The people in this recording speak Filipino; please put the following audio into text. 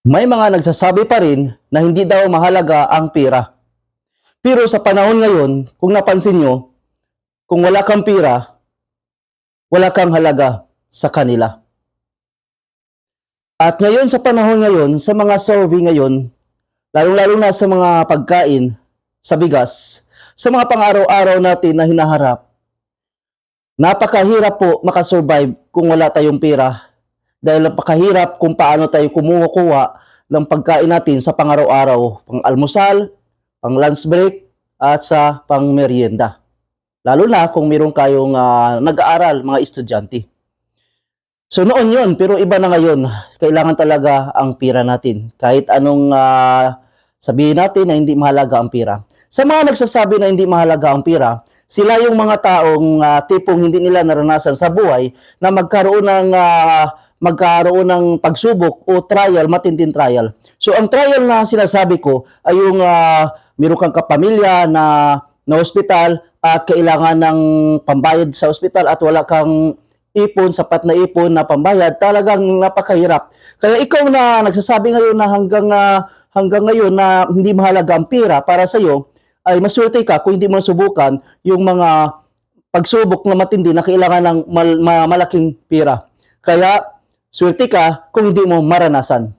May mga nagsasabi pa rin na hindi daw mahalaga ang pera. Pero sa panahon ngayon, kung napansin nyo, kung wala kang pera, wala kang halaga sa kanila. At ngayon sa panahon ngayon, sa mga survey ngayon, lalong-lalo na sa mga pagkain, sa bigas, sa mga pang-araw-araw natin na hinaharap, napakahirap po makasurvive kung wala tayong pera dahil napakahirap kung paano tayo kumukuha ng pagkain natin sa pang-araw-araw, pang-almusal, pang-lunch break, at sa pang-merienda. Lalo na kung meron kayong ah, nag-aaral, mga estudyante. So noon yon pero iba na ngayon. Kailangan talaga ang pira natin. Kahit anong ah, sabihin natin na hindi mahalaga ang pira. Sa mga nagsasabi na hindi mahalaga ang pira, sila yung mga taong ah, tipong hindi nila naranasan sa buhay na magkaroon ng ah, magkaroon ng pagsubok o trial, matinding trial. So ang trial na sinasabi ko ay yung ah, meron kang kapamilya na na hospital at kailangan ng pambayad sa hospital at wala kang ipon, sapat na ipon na pambayad, talagang napakahirap. Kaya ikaw na nagsasabi ngayon na hanggang ah, hanggang ngayon na hindi mahalaga ang pera para sa iyo, ay maswerte ka kung hindi mo subukan yung mga pagsubok na matindi na kailangan ng mal- ma- malaking pera. Kaya swerte ka kung hindi mo maranasan.